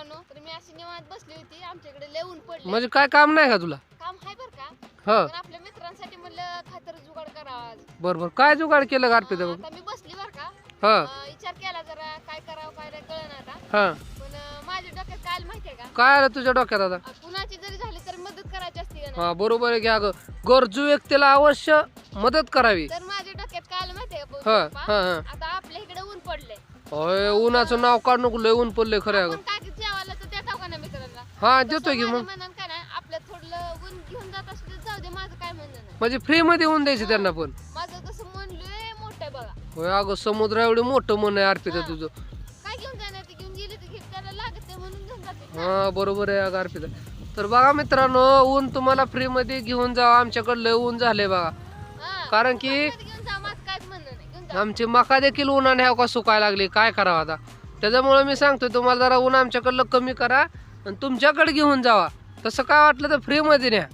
मित्रांनो तर मी अशी निवांत बसली होती. आमच्याकडे पडले म्हणजे काय काम नाही का तुला? काम आहे बर का? हा. पण आपल्या मित्रांसाठी म्हणलं खातर जुगाड करावा आज. बर बर. काय जुगाड केलं का अर्पिता अं, मग आता मी बसली बर का? हा. अं, विचार केला जरा काय करावं काय नाही कळलं आता. हा. पण अं, माझ्या डोक्यात माहितीये का? काय आलं तुझ्या डोक्यात आता? अं, कुणाची जरी झाली तर मदत करायची असते का नाही? हा बरोबर आहे की अगं. गरजू व्यक्तीला अवश्य मदत करावी. तर माझ्या डोक्यात माहितीये का हा पप्पा? हा हा. आता आपल्या इकडे ऊन पडले होय उन्हाचं नाव काढ नको. लय ऊन पडलंय खरं अगं. काय हा देतोय की मग. मनानं काय नाही आपलं थोडं ऊन घेऊन जात असलं तर जाऊ दे माझं काय म्हणणं नाही. म्हणजे फ्री मध्ये ऊन द्यायचे त्यांना पण. माझं तसं मन लय मोठं आहे बघा. होय अगं समुद्र एवढं मोठं मन आहे अर्पिता तुझं. काय घेऊन जाणार ते घेऊन गेले तर घेऊन त्याला लागत नाही म्हणून घेऊन जाते. हा बरोबर आहे अगं अर्पिता तर बघा मित्रांनो ऊन तुम्हाला फ्री मध्ये घेऊन जावा. आमच्याकडं लय ऊन झालंय बघा. हा. कारण की कधी घेऊन जा माझं काहीच म्हणणं नाही. घेऊन जा आमची मका देखील उन्हाने का सुकायला लागली. काय करावं आता? त्याच्यामुळे मी सांगतोय तुम्हाला जरा ऊन आमच्याकडलं कमी करा. आणि तुमच्याकडे घेऊन जावा. तसं काय वाटलं तर फ्रीमध्ये न्या.